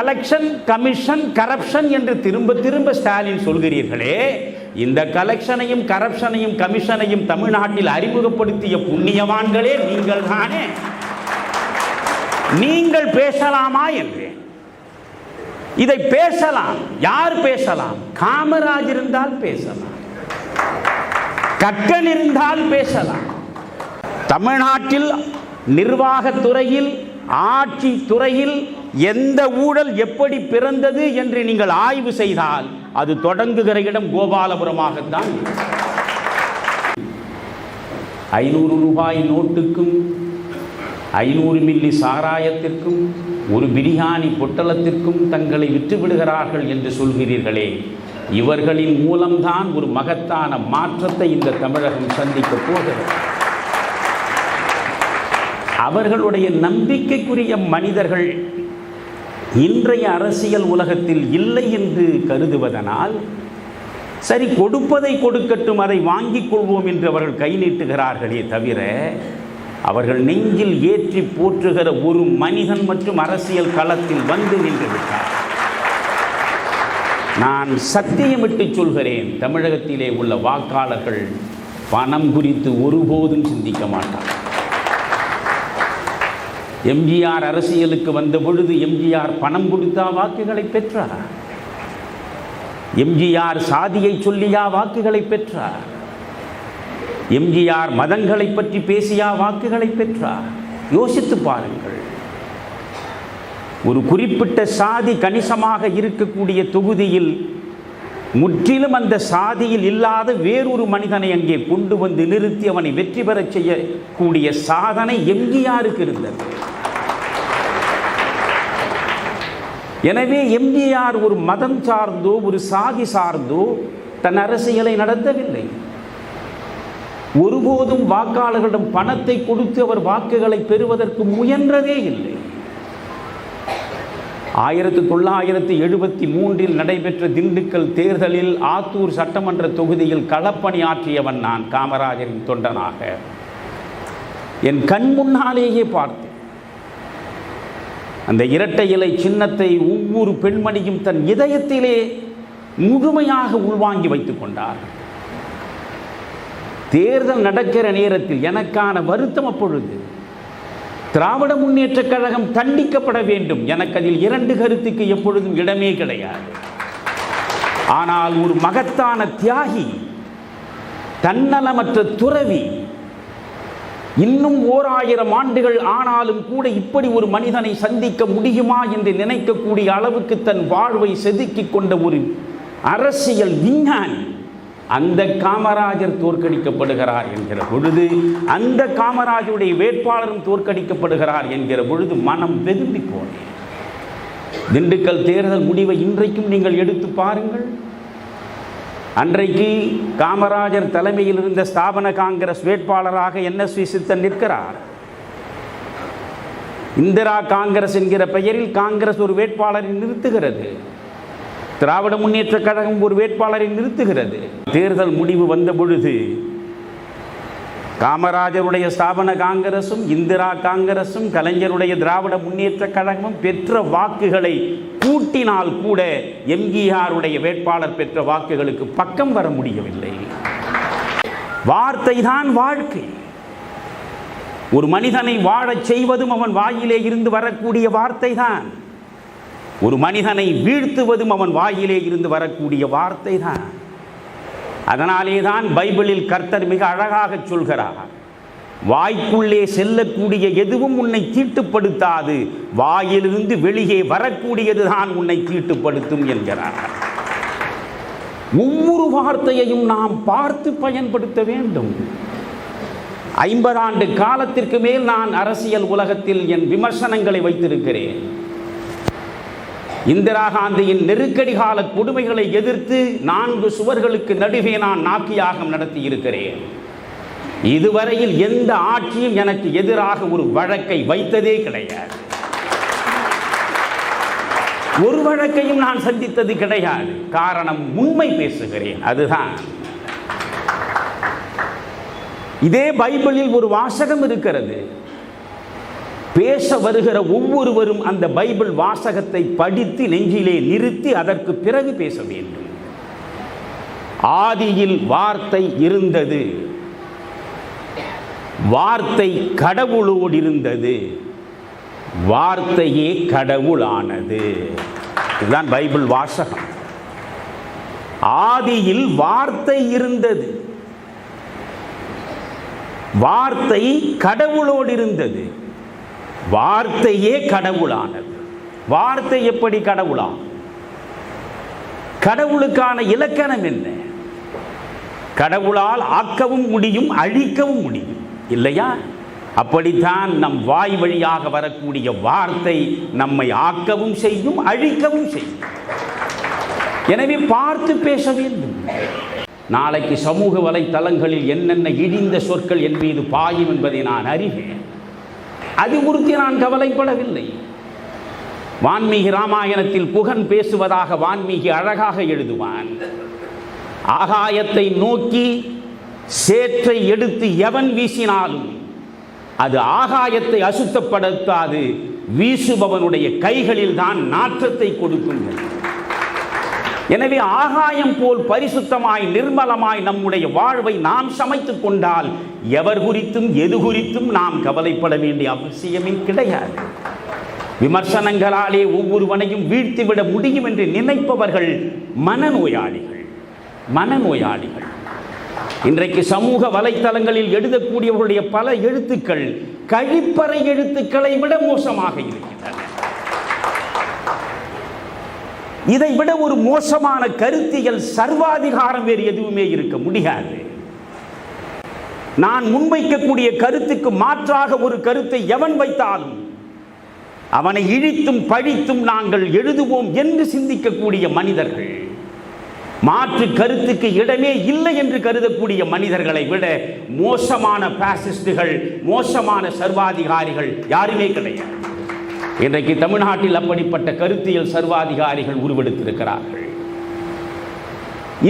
Collection commission corruption என்று திரும்ப திரும்ப ஸ்டாலின் சொல்கிறீர்களே இந்த கலெக்ஷனையும் கரப்ஷனையும் கமிஷனையும் தமிழ்நாட்டில் அறிமுகப்படுத்திய புண்ணியவான்களே நீங்கள் தானே? நீங்கள் பேசலாமா என்று? இதை பேசலாம். யார் பேசலாம்? காமராஜ் இருந்தால் பேசலாம். கக்கன் இருந்தால் பேசலாம். தமிழ்நாட்டில் நிர்வாகத்துறையில் ஆட்சி துறையில் எந்த ஊழல் எப்படி பிறந்தது என்று நீங்கள் ஆய்வு செய்தால் அது தொடங்குகிற இடம் கோபாலபுரமாகத்தான் ஐநூறு ரூபாய் நோட்டுக்கும் ஐநூறு மில்லி சாராயத்திற்கும் ஒரு பிரியாணி பொட்டலத்திற்கும் தங்களை விற்றுவிடுகிறார்கள் என்று சொல்கிறீர்களே. இவர்களின் மூலம்தான் ஒரு மகத்தான மாற்றத்தை இந்த தமிழகம் சந்திக்க போகிறது. அவர்களுடைய நம்பிக்கைக்குரிய மனிதர்கள் இன்றைய அரசியல் உலகத்தில் இல்லை என்று கருதுவதனால் சரி கொடுப்பதை கொடுக்கட்டும் அதை வாங்கிக் கொள்வோம் என்று அவர்கள் கை நீட்டுகிறார்களே தவிர அவர்கள் நெஞ்சில் ஏற்றி போற்றுகிற ஒரு மனிதன் மற்றும் அரசியல் களத்தில் வந்து நின்று விட்டார். நான் சத்தியமிட்டு சொல்கிறேன் தமிழகத்திலே உள்ள வாக்காளர்கள் பணம் குறித்து ஒருபோதும் சிந்திக்க மாட்டார்கள். எம்ஜிஆர் அரசியலுக்கு வந்த பொழுது எம்ஜிஆர் பணம் கொடுத்தா வாக்குகளை பெற்றார். எம்ஜிஆர் சாதியை சொல்லியா வாக்குகளை பெற்றார். எம்ஜிஆர் மதங்களை பற்றி பேசியா வாக்குகளை பெற்றார். யோசித்து பாருங்கள். ஒரு குறிப்பிட்ட சாதி கணிசமாக இருக்கக்கூடிய தொகுதியில் முற்றிலும் அந்த சாதியில் இல்லாத வேறொரு மனிதனை அங்கே கொண்டு வந்து நிறுத்தி அவனை வெற்றி பெறச் செய்யக்கூடிய சாதனை எம்ஜிஆருக்கு இருந்தது. எனவே எம்ஜிஆர் ஒரு மதம் சார்ந்தோ ஒரு சாதி சார்ந்தோ தன் அரசியலை நடத்தவில்லை. ஒருபோதும் வாக்காளர்களிடம் பணத்தை கொடுத்து அவர் வாக்குகளை பெறுவதற்கு முயன்றதே இல்லை. ஆயிரத்தி தொள்ளாயிரத்தி எழுபத்தி மூன்றில் நடைபெற்ற திண்டுக்கல் தேர்தலில் ஆத்தூர் சட்டமன்ற தொகுதியில் களப்பணி ஆற்றியவன் நான் காமராஜரின் தொண்டனாக. என் கண் முன்னாலேயே பார்த்தேன். அந்த இரட்டை இலை சின்னத்தை ஒவ்வொரு பெண்மணியும் தன் இதயத்திலே முழுமையாக உள்வாங்கி வைத்துக் கொண்டார். தேர்தல் நடக்கிற நேரத்தில் எனக்கான வருத்தம் அப்பொழுது திராவிட முன்னேற்றக் கழகம் தண்டிக்கப்பட வேண்டும். எனக்கு அதில் இரண்டு கருத்துக்கு எப்பொழுதும் இடமே கிடையாது. ஆனால் ஒரு மகத்தான தியாகி தன்னலமற்ற துறவி இன்னும் ஓர் ஆயிரம் ஆண்டுகள் ஆனாலும் கூட இப்படி ஒரு மனிதனை சந்திக்க முடியுமா என்று நினைக்கக்கூடிய அளவுக்கு தன் வாழ்வை செதுக்கிக் கொண்ட ஒரு அரசியல் விஞ்ஞானி அந்த காமராஜர் தோற்கடிக்கப்படுகிறார் என்கிற பொழுது அந்த காமராஜருடைய வேட்பாளரும் தோற்கடிக்கப்படுகிறார் என்கிற பொழுது மனம் வெதும்பி போனேன் திண்டுக்கல் தேர்தல் முடிவை இன்றைக்கும் நீங்கள் எடுத்து பாருங்கள். அன்றைக்கு காமராஜர் தலைமையில் இருந்த ஸ்தாபன காங்கிரஸ் வேட்பாளராக என்எஸ்வி சித்தன் நிற்கிறார். இந்திரா காங்கிரஸ் என்கிற பெயரில் காங்கிரஸ் ஒரு வேட்பாளரை நிறுத்துகிறது. திராவிட முன்னேற்ற கழகம் ஒரு வேட்பாளரை நிறுத்துகிறது. தேர்தல் முடிவு வந்த பொழுது காமராஜருடைய ஸ்தாபன காங்கிரசும் இந்திரா காங்கிரசும் கலைஞருடைய திராவிட முன்னேற்ற கழகமும் பெற்ற வாக்குகளை கூட்டினால் கூட எம்ஜிஆருடைய வேட்பாளர் பெற்ற வாக்குகளுக்கு பக்கம் வர முடியவில்லை. வார்த்தை தான் வாழ்க்கை. ஒரு மனிதனை வாழச் செய்வதும் அவன் வாயிலே இருந்து வரக்கூடிய வார்த்தை தான் ஒரு மனிதனை வீழ்த்துவதும் அவன் வாயிலே இருந்து வரக்கூடிய வார்த்தை தான் அதனாலே தான் பைபிளில் கர்த்தர் மிக அழகாக சொல்கிறார். வாய்க்குள்ளே செல்லக்கூடிய எதுவும் உன்னை தீட்டுப்படுத்தாது. வாயிலிருந்து வெளியே வரக்கூடியது தான் உன்னை தீட்டுப்படுத்தும் என்கிறார். ஒவ்வொரு வார்த்தையையும் நாம் பார்த்து பயன்படுத்த வேண்டும். ஐம்பது ஆண்டு காலத்திற்கு மேல் நான் அரசியல் உலகத்தில் என் விமர்சனங்களை வைத்திருக்கிறேன். இந்திரா காந்தியின் நெருக்கடி கால கொடுமைகளை எதிர்த்து நான்கு சுவர்களுக்கு நடுவே நான் நாக்கியாகம் நடத்தி இருக்கிறேன் இதுவரையில் எந்த ஆட்சியும் எனக்கு எதிராக ஒரு வழக்கை வைத்ததே கிடையாது. ஒரு வழக்கையும் நான் சந்தித்தது கிடையாது. காரணம் உண்மை பேசுகிறேன். அதுதான். இதே பைபிளில் ஒரு வாசகம் இருக்கிறது. பேச வருகிற ஒவ்வொருவரும் அந்த பைபிள் வாசகத்தை படித்து நெஞ்சிலே நிறுத்தி அதற்கு பிறகு பேச வேண்டும். ஆதியில் வார்த்தை இருந்தது. வார்த்தை கடவுளோடு இருந்தது வார்த்தையே கடவுளானது. இதுதான் பைபிள் வாசகம். ஆதியில் வார்த்தை இருந்தது. வார்த்தை கடவுளோடு இருந்தது வார்த்தையே கடவுளானது. வார்த்தை எப்படி கடவுளா கடவுளுக்கான இலக்கணம் என்ன? கடவுளால் ஆக்கவும் முடியும் அழிக்கவும் முடியும். இல்லையா? அப்படித்தான் நம் வாய் வழியாக வரக்கூடிய வார்த்தை நம்மை ஆக்கவும் செய்யும் அழிக்கவும் செய்யும். எனவே பார்த்து பேச வேண்டும். நாளைக்கு சமூக வலைத்தளங்களில் என்னென்ன இடிந்த சொற்கள் என் மீது பாயும் என்பதை நான் அறிவேன். அது குறித்து நான் கவலைப்படவில்லை. வான்மீகி ராமாயணத்தில் புகன் பேசுவதாக வான்மீகி அழகாக எழுதுவான் ஆகாயத்தை நோக்கி சேற்றை எடுத்து எவன் வீசினாலும் அது ஆகாயத்தை அசுத்தப்படுத்தாது வீசுபவனுடைய கைகளில் தான் நாற்றத்தை கொடுக்கும் எனவே ஆகாயம் போல் பரிசுத்தமாய் நிர்மலமாய் நம்முடைய வாழ்வை நாம் சமைத்துக் கொண்டால் எவர் குறித்தும் எது குறித்தும் நாம் கவலைப்பட வேண்டிய அவசியமே கிடையாது. விமர்சனங்களாலே ஒவ்வொருவனையும் வீழ்த்திவிட முடியும் என்று நினைப்பவர்கள் மனநோயாளிகள் மனநோயாளிகள். இன்றைக்கு சமூக வலைத்தளங்களில் எழுதக்கூடியவர்களுடைய பல எழுத்துக்கள் கழிப்பறை எழுத்துக்களை விட மோசமாக இருக்கின்றன. இதை விட ஒரு மோசமான கருத்தியல் சர்வாதிகாரம் வேறு எதுவுமே இருக்க முடியாது. நான் முன்வைக்கக்கூடிய கருத்துக்கு மாற்றாக ஒரு கருத்தை எவன் வைத்தாலும் அவனை இழித்தும் பழித்தும் நாங்கள் எழுதுவோம் என்று சிந்திக்கக்கூடிய மனிதர்கள். மாற்று கருத்துக்கு இடமே இல்லை என்று கருதக்கூடிய மனிதர்களை விட மோசமான பாசிஸ்டுகள் மோசமான சர்வாதிகாரிகள் யாருமே கிடையாது. இன்றைக்கு தமிழ்நாட்டில் அப்படிப்பட்ட கருத்தியல் சர்வாதிகாரிகள் உருவெடுத்திருக்கிறார்கள்.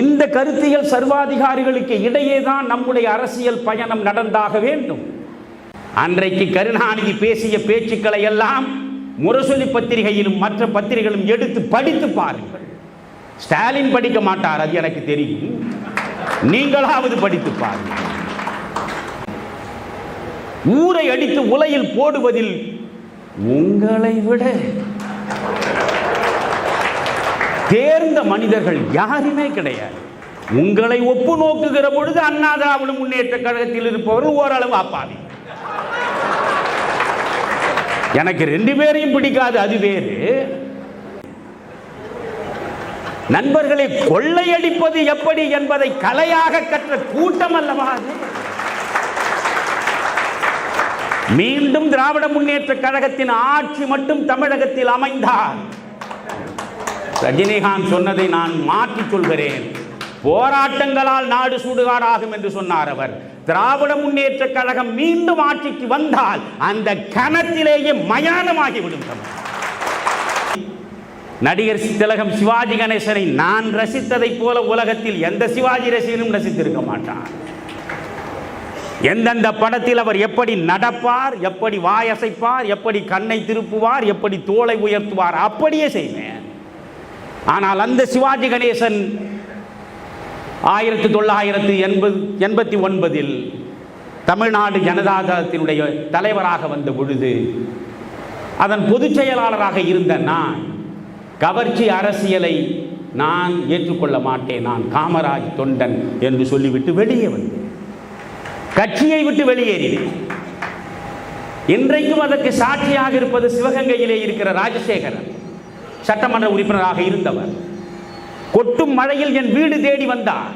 இந்த கருத்தியல் சர்வாதிகாரிகளுக்கு இடையே தான் நம்முடைய அரசியல் பயணம் நடந்தாக வேண்டும். அன்றைக்கு கருணாநிதி பேசிய பேச்சுக்களை எல்லாம் முரசொலி பத்திரிகையிலும் மற்ற பத்திரிகைகளும் எடுத்து படித்து பாருங்கள். ஸ்டாலின் படிக்க மாட்டார் அது எனக்கு தெரியும். நீங்களாவது படித்து பாருங்கள். ஊரை அடித்து உலையில் போடுவதில் உங்களை விட தேர்ந்த மனிதர்கள் யாருமே கிடையாது. உங்களை ஒப்பு நோக்குகிற பொழுது அண்ணா திராவிட முன்னேற்ற கழகத்தில் இருப்பவர்கள் ஓரளவு அப்பாவி. எனக்கு ரெண்டு பேரையும் பிடிக்காது அது வேறு. நண்பர்களை கொள்ளையடிப்பது எப்படி என்பதை கலையாக கற்ற கூட்டம் அல்லவா அது? மீண்டும் திராவிட முன்னேற்ற கழகத்தின் ஆட்சி மட்டும் தமிழகத்தில் அமைந்தார் ரஜினிகாந்த் சொன்னதை நான் மாற்றிக் கொள்கிறேன் போராட்டங்களால் நாடு சுடுகாடாகும் என்று சொன்னார் அவர். திராவிட முன்னேற்ற கழகம் மீண்டும் ஆட்சிக்கு வந்தால் அந்த கணத்திலேயே மயானமாகிவிடும் தமிழ். நடிகர் திலகம் சிவாஜி கணேசனை நான் ரசித்ததைப் போல உலகத்தில் எந்த சிவாஜி ரசிகனும் ரசித்திருக்க மாட்டான். எந்தெந்த படத்தில் அவர் எப்படி நடப்பார் எப்படி வாயசைப்பார் எப்படி கண்ணை திருப்புவார் எப்படி தோலை உயர்த்துவார் அப்படியே செய்வேன். ஆனால் அந்த சிவாஜி கணேசன் ஆயிரத்தி தொள்ளாயிரத்தி எண்பது எண்பத்தி ஒன்பதில் தமிழ்நாடு ஜனதாதளத்தினுடைய தலைவராக வந்த பொழுது அதன் பொதுச் செயலாளராக இருந்த நான் கவர்ச்சி அரசியலை நான் ஏற்றுக்கொள்ள மாட்டேன். நான் காமராஜ் தொண்டன் என்று சொல்லிவிட்டு வெளியே வந்தேன். கட்சியை விட்டு வெளியேறினேன். இன்றைக்கும் அதற்கு சாட்சியாக இருப்பது சிவகங்கையிலே இருக்கிற ராஜசேகரன் சட்டமன்ற உறுப்பினராக இருந்தவர். கொட்டும் மழையில் என் வீடு தேடி வந்தார்.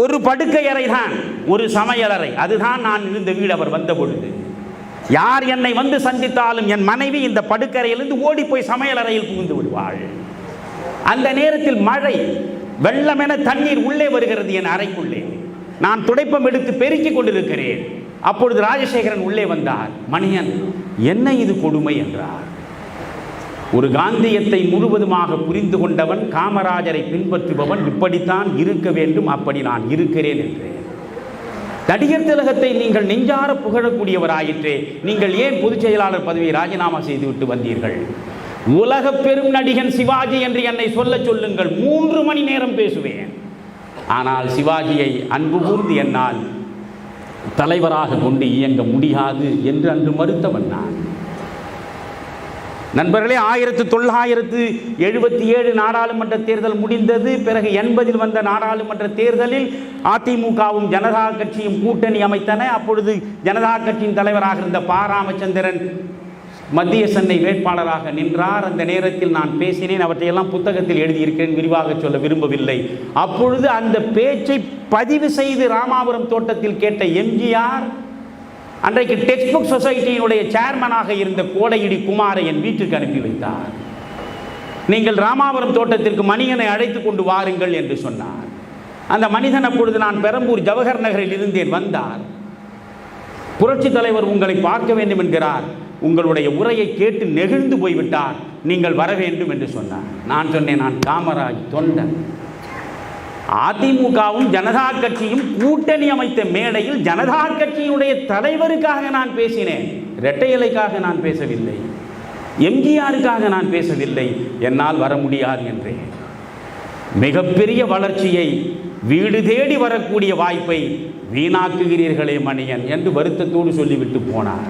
ஒரு படுக்கை அறை தான் ஒரு சமையலறை அதுதான் நான் இருந்த வீடு அவர் வந்த பொழுது. யார் என்னை வந்து சந்தித்தாலும் என் மனைவி இந்த படுக்கரையிலிருந்து ஓடி போய் சமையலறையில் புகுந்து விடுவாள். அந்த நேரத்தில் மழை வெள்ளமென தண்ணீர் உள்ளே வருகிறது என் அறைக்குள்ளே. நான் துடைப்பம் எடுத்து பெருக்கிக் கொண்டிருக்கிறேன். அப்பொழுது ராஜசேகரன் உள்ளே வந்தார். மணியன் என்ன இது கொடுமை? என்றார். ஒரு காந்தியத்தை முழுவதுமாக புரிந்து கொண்டவன் காமராஜரை பின்பற்றுபவன் இப்படித்தான் இருக்க வேண்டும் அப்படி நான் இருக்கிறேன் என்றேன். நடிகர் திலகத்தை நீங்கள் நெஞ்சார புகழக்கூடியவராயிற்றே. நீங்கள் ஏன் பொதுச் செயலாளர் பதவியை ராஜினாமா செய்துவிட்டு வந்தீர்கள்? உலக பெரும் நடிகன் சிவாஜி என்று என்னை சொல்ல சொல்லுங்கள். மூன்று மணி நேரம் பேசுவேன். ஆனால் சிவாஜியை அன்பு கூர்ந்து என்னால் தலைவராக கொண்டு இயங்க முடியாது என்று அன்று மறுத்தவன் நான். நண்பர்களே ஆயிரத்து தொள்ளாயிரத்து எழுபத்தி ஏழு நாடாளுமன்ற தேர்தல் முடிந்தது. பிறகு எண்பதில் வந்த நாடாளுமன்ற தேர்தலில் அதிமுகவும் ஜனதா கட்சியும் கூட்டணி அமைத்தன. அப்பொழுது ஜனதா கட்சியின் தலைவராக இருந்த பா. ராமச்சந்திரன் மத்திய சென்னை வேட்பாளராக நின்றார். அந்த நேரத்தில் நான் பேசினேன். அவற்றையெல்லாம் புத்தகத்தில் எழுதியிருக்கிறேன். விரிவாக சொல்ல விரும்பவில்லை. அப்பொழுது அந்த பேச்சை பதிவு செய்து ராமாபுரம் தோட்டத்தில் கேட்ட எம்ஜிஆர் அன்றைக்கு டெக்ஸ்ட் புக் சொசைட்டியினுடைய சேர்மனாக இருந்த கோடையிடி குமாரை என் வீட்டுக்கு அனுப்பி வைத்தார். நீங்கள் ராமாபுரம் தோட்டத்திற்கு மணியனை அழைத்து கொண்டு வாருங்கள் என்று சொன்னார். அந்த மனிதன் அப்பொழுது நான் பெரம்பூர் ஜவஹர் நகரில் இருந்தேன் வந்தார். புரட்சி தலைவர் உங்களை பார்க்க வேண்டும் என்கிறார். உங்களுடைய உரையை கேட்டு நெகிழ்ந்து போய்விட்டார். நீங்கள் வர வேண்டும் என்று சொன்னார். நான் சொன்னேன் நான் காமராஜ் தொண்டன். அதிமுகவும் ஜனதா கட்சியும் கூட்டணி அமைத்த மேடையில் ஜனதா கட்சியினுடைய தலைவருக்காக நான் பேசினேன். இரட்டையலைக்காக நான் பேசவில்லை. எம்ஜிஆருக்காக நான் பேசவில்லை. என்னால் வர முடியாது என்றேன். மிகப்பெரிய வளர்ச்சியை வீடு தேடி வரக்கூடிய வாய்ப்பை வீணாக்குகிறீர்களே மணியன் என்று வருத்தத்தோடு சொல்லிவிட்டு போனார்.